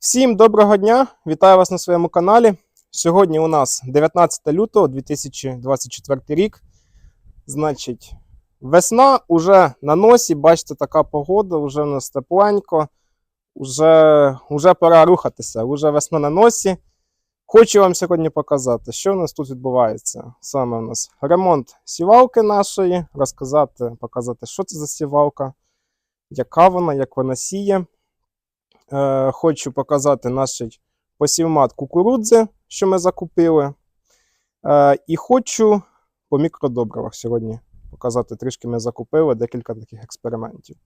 Всім доброго дня! Вітаю вас на своєму каналі. Сьогодні у нас 19 лютого 2024 рік. Значить, весна уже на носі. Бачите, така погода, вже в нас тепленько, уже, уже пора рухатися, уже весна на носі. Хочу вам сьогодні показати, що у нас тут відбувається. Саме у нас ремонт сівалки нашої, розказати, показати, що це за сівалка, яка вона, як вона сіє. Е, хочу показати наш посівмат кукурудзи, що ми закупили. Е, і хочу по мікродобривах сьогодні показати. Трішки ми закупили декілька таких експериментів.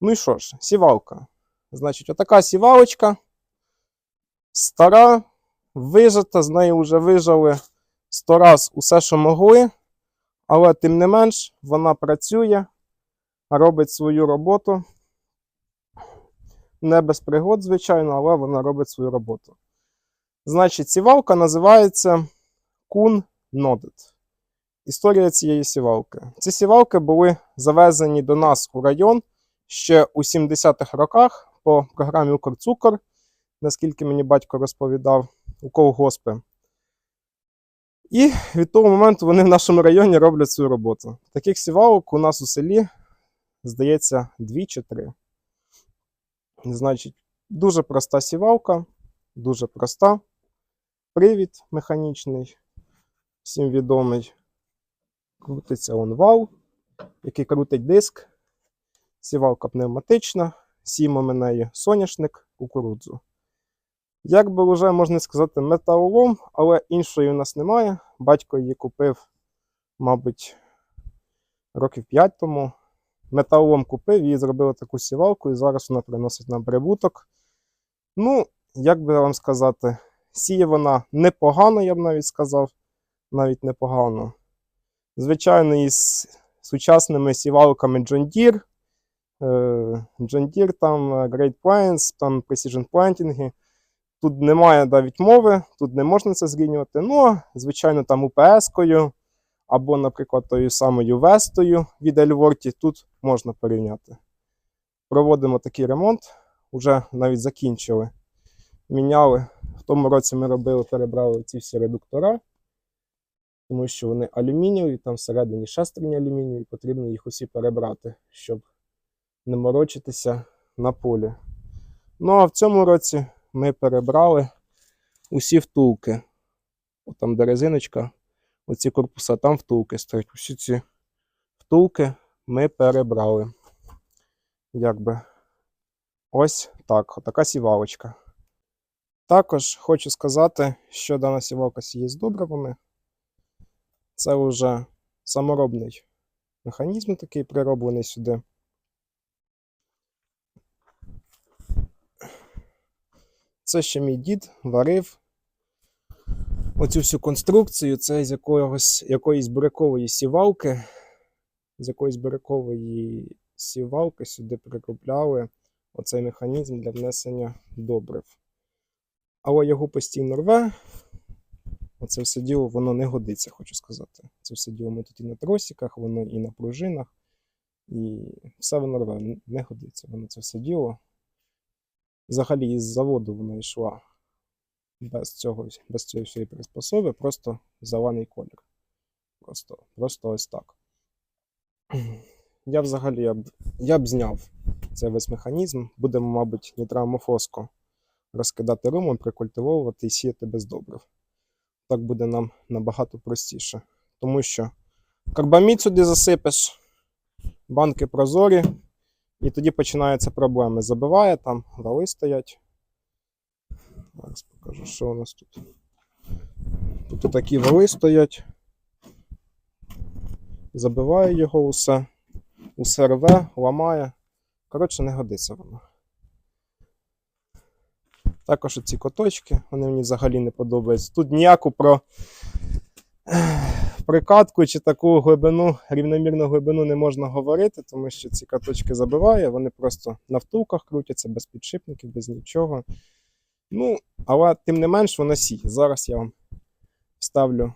Ну і що ж, сівалка. Значить, отака сівалочка. Стара, вижата, з нею вже вижали 100 раз усе, що могли. Але тим не менш, вона працює, робить свою роботу не без пригод, звичайно, але вона робить свою роботу. Значить, сівалка називається Kun Noded. Історія цієї сівалки. Ці сівалки були завезені до нас у район ще у 70-х роках по програмі Укрцукор, наскільки мені батько розповідав, у колгоспи. І від того моменту вони в нашому районі роблять свою роботу. Таких сівалок у нас у селі, здається, дві чи три. Значить, дуже проста сівалка, дуже проста. Привід механічний, всім відомий. Крутиться он вал, який крутить диск. Сівалка пневматична, сіємо неї соняшник, кукурудзу. Як би вже можна сказати, металолом, але іншої у нас немає. Батько її купив, мабуть, років 5 тому металолом купив, її зробили таку сівалку, і зараз вона приносить нам прибуток. Ну, як би вам сказати, сіє вона непогано, я б навіть сказав, навіть непогано. Звичайно, із сучасними сівалками John Deere, е, John Deere, там Great Plains, там Precision Planting. Тут немає навіть мови, тут не можна це зрівнювати. Ну, звичайно, там УПС-кою або, наприклад, тою самою Вестою від Ельворті, тут можна порівняти. Проводимо такий ремонт, вже навіть закінчили. Міняли. В тому році ми робили, перебрали ці всі редуктора, тому що вони алюмінієві, там всередині шестерні алюмінієві, потрібно їх усі перебрати, щоб не морочитися на полі. Ну а в цьому році ми перебрали усі втулки. От там де резиночка оці корпуса, там втулки стоять. Усі ці втулки ми перебрали. Якби ось так, отака сівалочка. Також хочу сказати, що дана сівалка сіє з добривами. Це вже саморобний механізм, такий прироблений сюди. Це ще мій дід варив оцю всю конструкцію. Це з якогось, якоїсь бурякової сівалки. З якоїсь бурякової сівалки сюди приробляли оцей механізм для внесення добрив. Але його постійно рве. Оце все діло воно не годиться, хочу сказати. Це все діло ми тут і на тросиках, воно і на пружинах. І все воно рве, не годиться. Воно це все діло. Взагалі із заводу вона йшла без цього, без цієї всієї приспособи, просто зелений колір. Просто, просто ось так. Я взагалі я б, я б зняв цей весь механізм. Будемо, мабуть, нітрамофоско розкидати румом, прикультивовувати і сіяти без добрив. Так буде нам набагато простіше. Тому що карбамід сюди засипеш, банки прозорі, і тоді починаються проблеми. Забиває там, вали стоять. Зараз покажу, що у нас тут. Тут такі вали стоять. Забиває його усе, усе рве, ламає. Коротше, не годиться воно. Також ці коточки, вони мені взагалі не подобаються. Тут ніяку про прикатку чи таку глибину, рівномірну глибину не можна говорити, тому що ці каточки забиває, вони просто на втулках крутяться, без підшипників, без нічого. Ну, але тим не менш воно сіє. Зараз я вам вставлю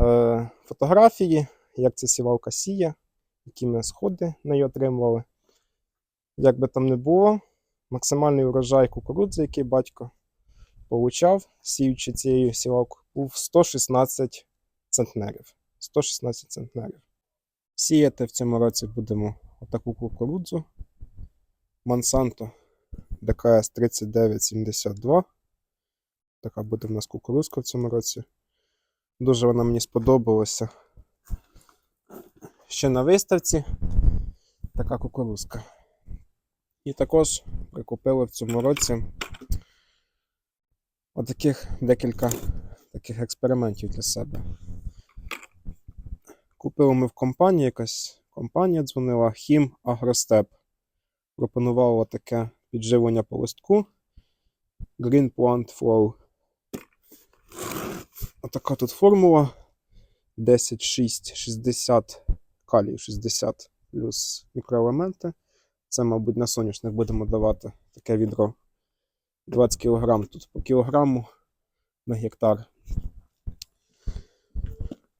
е, фотографії, як ця сівалка сіє, які ми сходи неї отримували. Як би там не було, максимальний урожай кукурудзи, який батько получав, сіючи цією сівалкою, був 116 центнерів. 116 центнерів. Сіяти в цьому році будемо отаку кукурудзу. Монсанто ДКС 3972. Така буде в нас кукурузка в цьому році. Дуже вона мені сподобалася. Ще на виставці така кукурузка. І також прикупили в цьому році отаких декілька таких експериментів для себе. Купили ми в компанії якась компанія дзвонила Хім Агростеп. Пропонувала таке підживлення по листку Green Plant Flow. Отака тут формула 10, 6, 60 калій 60 плюс мікроелементи. Це, мабуть, на соняшник будемо давати таке відро 20 кг тут по кілограму на гектар.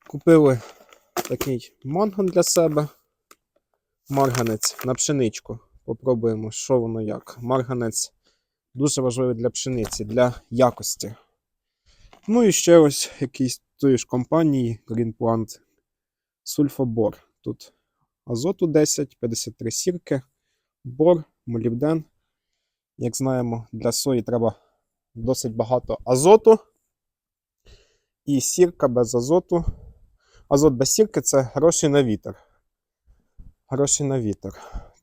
Купили такий манган для себе. Марганець на пшеничку. Попробуємо, що воно як. Марганець дуже важливий для пшениці, для якості. Ну і ще ось якийсь тої ж компанії Green Plant Сульфобор. Тут азоту 10, 53 сірки, бор, молібден. Як знаємо, для сої треба досить багато азоту. І сірка без азоту. Азот без сірки це гроші на вітер. Гроші на вітер.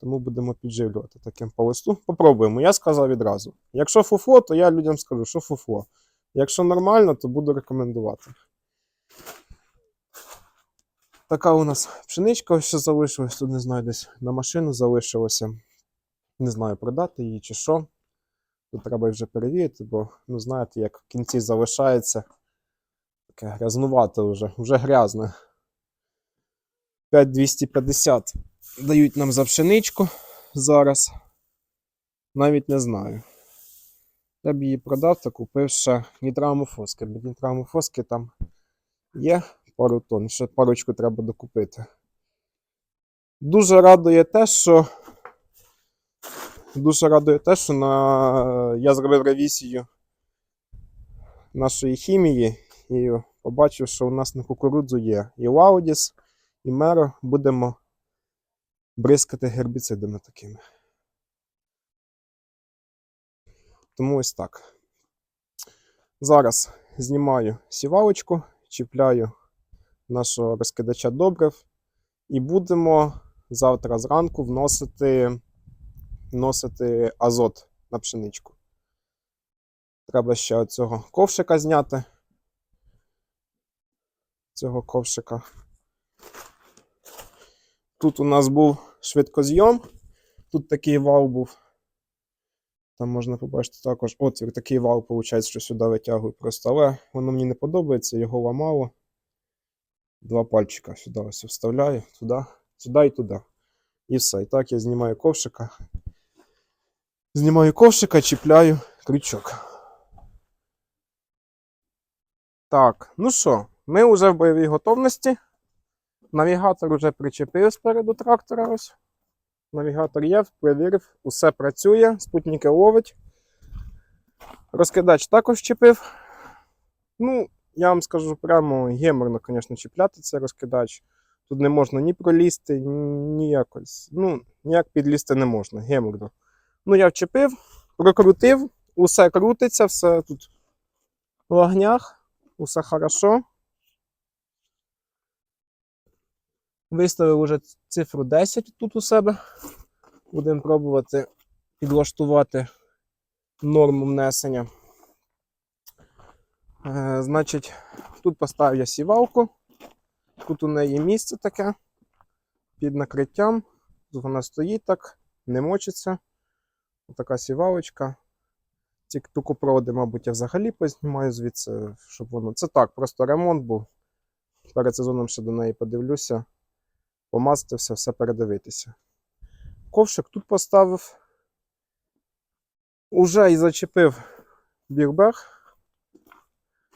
Тому будемо підживлювати таким по листу. Попробуємо. Я сказав відразу. Якщо фуфло, то я людям скажу, що фуфло. Якщо нормально, то буду рекомендувати. Така у нас пшеничка ще залишилась. Тут не знаю, десь на машину залишилося. Не знаю, продати її чи що. Тут треба вже перевірити, бо, ну, знаєте, як в кінці залишається таке грязнувате вже, вже грязне. 5250 дають нам за пшеничку зараз. Навіть не знаю. Я б її продав та купив ще нітрамофоски, бо нітрамофоски там є пару тонн, ще парочку треба докупити. Дуже радує те, що дуже радує те, що на... я зробив ревізію нашої хімії і побачив, що у нас на кукурудзу є і Лаудіс, і Меро. Будемо бризкати гербіцидами такими. Тому ось так. Зараз знімаю сівалочку, чіпляю нашого розкидача добрив і будемо завтра зранку вносити, вносити азот на пшеничку. Треба ще цього ковшика зняти. Цього ковшика. Тут у нас був швидкозйом. Тут такий вал був. Там можна побачити також отвір, такий вал, виходить, що сюди витягую просто. Але воно мені не подобається, його ламало. Два пальчика сюди ось вставляю, туди, сюди і туди. І все. І так я знімаю ковшика. Знімаю ковшика, чіпляю крючок. Так, ну що, ми вже в бойовій готовності. Навігатор вже причепив спереду трактора. ось. Навігатор є, перевірив, усе працює, спутники ловить. Розкидач також чіпив. Ну, я вам скажу прямо геморно, звісно, чіпляти цей розкидач. Тут не можна ні пролізти, ні якось. Ну, ніяк підлізти не можна, геморно. Ну, я вчепив, прокрутив, усе крутиться, все тут в огнях, усе хорошо. Виставив уже цифру 10 тут у себе. Будемо пробувати підлаштувати норму внесення. Е, значить, тут поставив я сівалку. Тут у неї місце таке під накриттям. Тут вона стоїть так, не мочиться. Така сівалочка. Ці тукопроводи, мабуть, я взагалі познімаю звідси, щоб воно. Це так, просто ремонт був. Перед сезоном ще до неї подивлюся помазати все, все передивитися. Ковшик тут поставив. Уже і зачепив бірбег.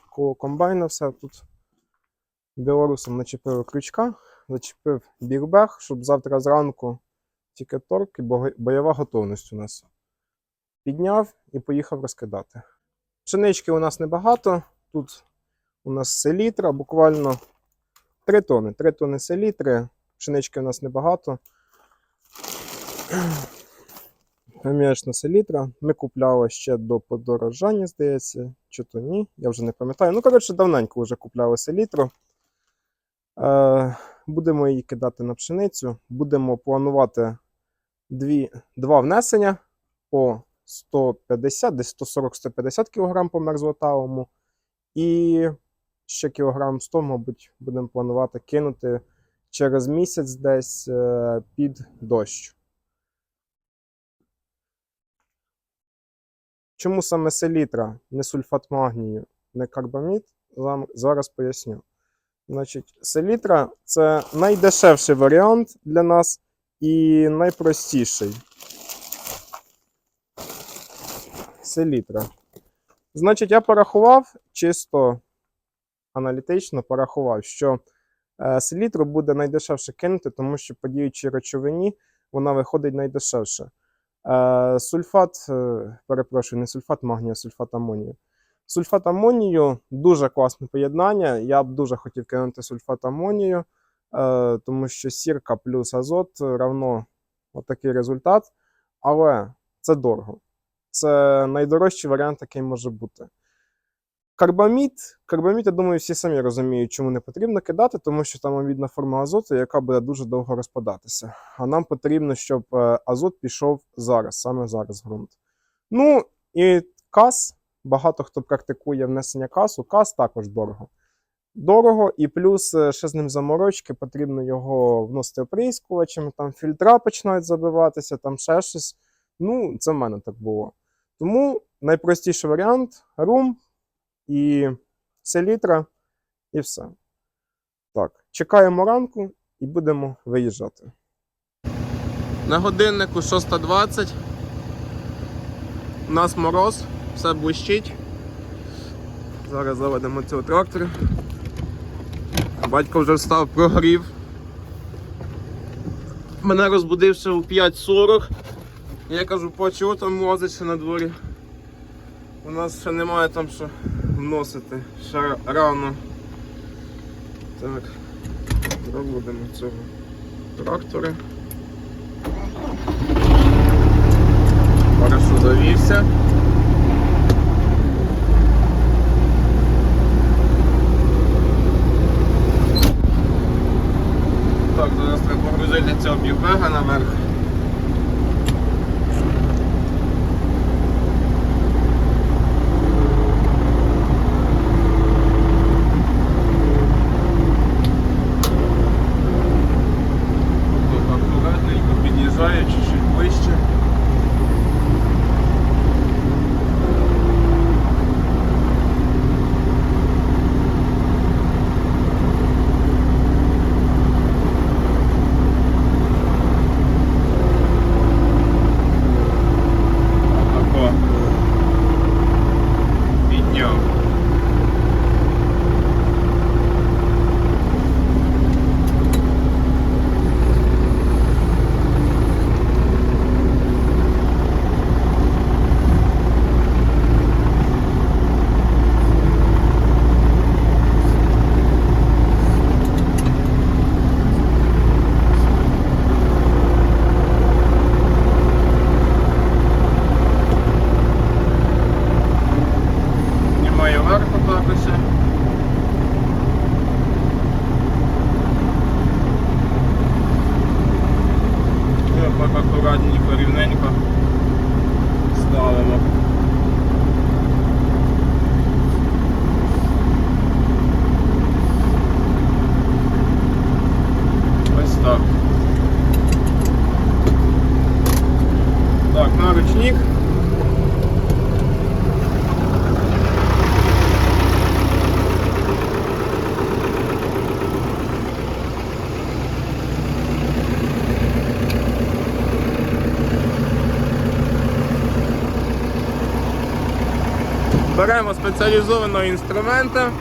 Коло комбайна все тут. Білорусом начепив крючка, зачепив бірбег, щоб завтра зранку тільки торк і бойова готовність у нас. підняв і поїхав розкидати. Пшенички у нас небагато. Тут у нас селітра, буквально 3 тони. 3 тони селітри. Пшенички у нас небагато. Пам'ятна селітра. Ми купляли ще до подорожання, здається, чи то ні, я вже не пам'ятаю. Ну, коротше, давненько вже купляли селітру. Е, будемо її кидати на пшеницю. Будемо планувати дві, два внесення по 150, десь 140-150 кг по мерзлотавому. І ще кілограм 100, мабуть, будемо планувати кинути через місяць десь е, під дощ. Чому саме селітра, не сульфат магнію, не карбамід, зараз поясню. Значить, селітра це найдешевший варіант для нас і найпростіший. Селітра. Значить, я порахував чисто аналітично порахував, що селітру буде найдешевше кинути, тому що по діючій речовині вона виходить найдешевше. Е, сульфат, е, перепрошую, не сульфат магнію, а сульфат амонію. Сульфат амонію дуже класне поєднання. Я б дуже хотів кинути сульфат амонію, е, тому що сірка плюс азот равно отакий результат. Але це дорого. Це найдорожчий варіант, який може бути. Карбамід. Карбамід, я думаю, всі самі розуміють, чому не потрібно кидати, тому що там амідна форма азоту, яка буде дуже довго розпадатися. А нам потрібно, щоб е, азот пішов зараз, саме зараз ґрунт. Ну і кас. Багато хто практикує внесення касу. Кас також дорого. Дорого, і плюс е, ще з ним заморочки, потрібно його вносити оприскувачами, там фільтра починають забиватися, там ще щось. Ну, це в мене так було. Тому найпростіший варіант рум і селітра, і все. Так, чекаємо ранку і будемо виїжджати. На годиннику 6.20. У нас мороз, все блищить. Зараз заведемо цього трактора. Батько вже встав, прогрів. Мене розбудив ще у 5.40. Я кажу, по чого там лазить ще на дворі? У нас ще немає там що вносити. Ще рано. Так, проводимо цього трактора. Хорошо завівся. стабілізованого інструмента.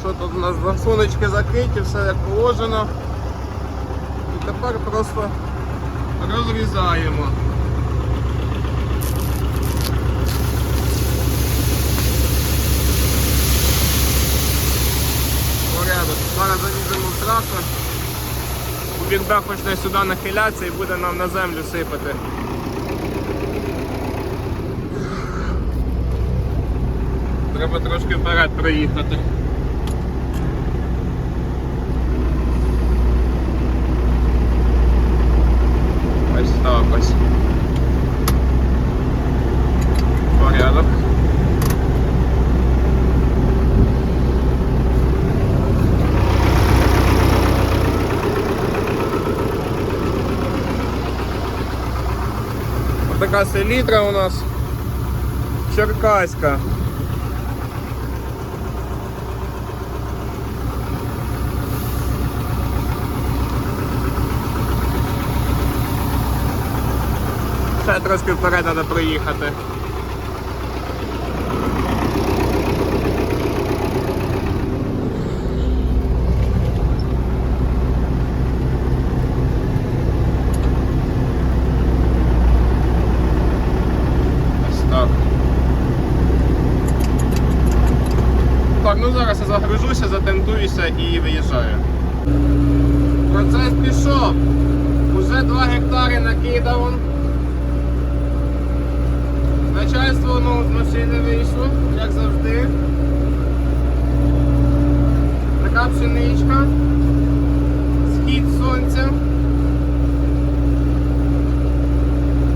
Що тут у нас форсуночки закриті, все як положено. І тепер просто розрізаємо. Порядок. Зараз заліземо в трасу. Бікбек почне сюди нахилятися і буде нам на землю сипати. Треба трошки вперед проїхати. Ось так ось. Порядок. Така селітра у нас черкаська. Ще трошки вперед треба. Так, ну зараз я загружуся, затентуюся і виїжджаю. Процес пішов. Уже 2 гектари накидав. Ну, з машини вийшло, як завжди. Така пшеничка. Схід сонця.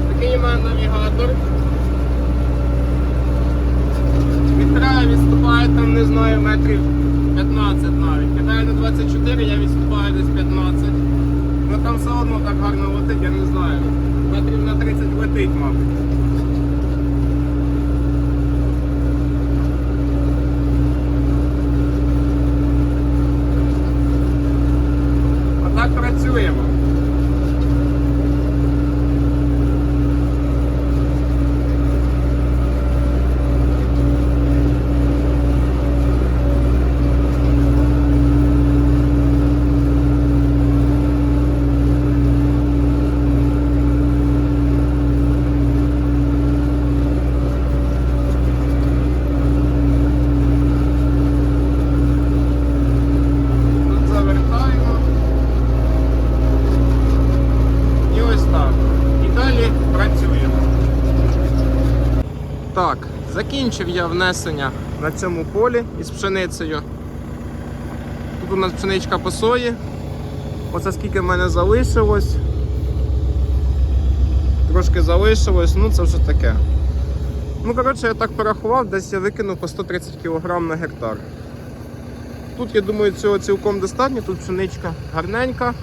Такий мене навігатор. Від краю відступає там, не знаю, метрів 15 навіть. Кидаю на 24, я відступаю десь 15. Ну там все одно так гарно летить, я не знаю. Метрів на 30 летить, мабуть. Отак працюємо. Тут завертаємо. І ось так. І далі працюємо. Так, закінчив я внесення на цьому полі із пшеницею. Тут у нас пшеничка по сої. Оце скільки в мене залишилось. Трошки залишилось, ну це вже таке. Ну, коротше, я так порахував, десь я викинув по 130 кг на гектар. Тут, я думаю, цього цілком достатньо. Тут пшеничка гарненька.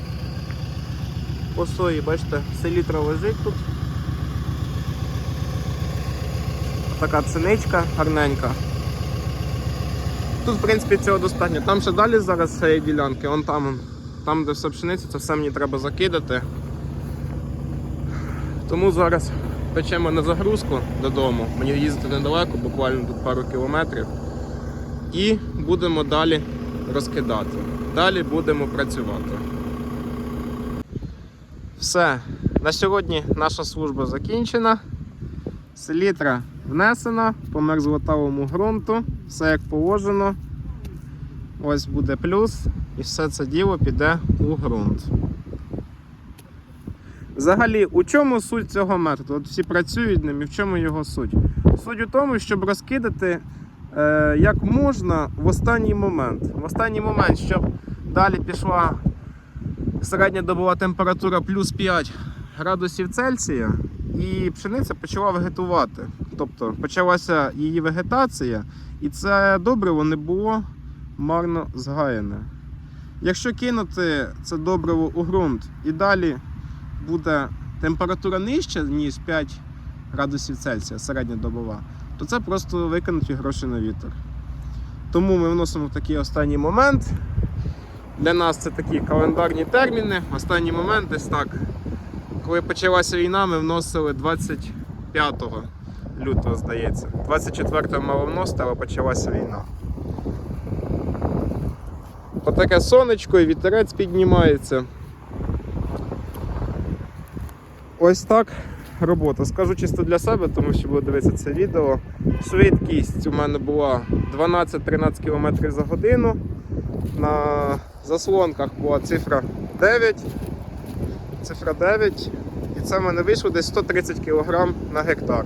По сої, бачите, селітра лежить тут. Така пшеничка гарненька. Тут, в принципі, цього достатньо. Там ще далі зараз цієї ділянки, вон там, там, де все пшениця, це все мені треба закидати. Тому зараз печемо на загрузку додому. Мені їздити недалеко, буквально тут пару кілометрів. І будемо далі розкидати. Далі будемо працювати. Все. На сьогодні наша служба закінчена. Селітра внесена по мерзлотавому ґрунту. Все як положено. Ось буде плюс, і все це діло піде у ґрунт. Взагалі, у чому суть цього методу? От всі працюють ним і в чому його суть? Суть у тому, щоб розкидати е, як можна в останній момент. В останній момент, щоб далі пішла середня добова температура плюс 5 градусів Цельсія, і пшениця почала вегетувати. Тобто почалася її вегетація, і це добриво не було марно згаяне. Якщо кинути це добриво у ґрунт і далі буде температура нижча, ніж 5 градусів Цельсія, середня добова, то це просто викинуті гроші на вітер. Тому ми вносимо такий останній момент. Для нас це такі календарні терміни. Останній момент десь так. Коли почалася війна, ми вносили 25 лютого, здається. 24 мало вносити, але почалася війна. Отаке сонечко і вітерець піднімається. Ось так робота. Скажу чисто для себе, тому що буду дивитися це відео. Швидкість у мене була 12-13 км за годину. На заслонках була цифра 9. цифра 9. І це в мене вийшло десь 130 кг на гектар.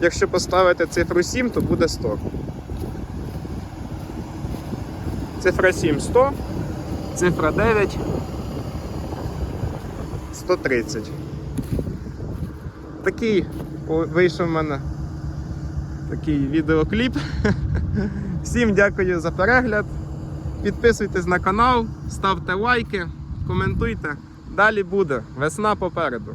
Якщо поставити цифру 7, то буде 100. Цифра 7 100, цифра 9 130. Такий вийшов в мене такий відеокліп. Всім дякую за перегляд. Підписуйтесь на канал, ставте лайки, коментуйте. Далі буде. Весна попереду.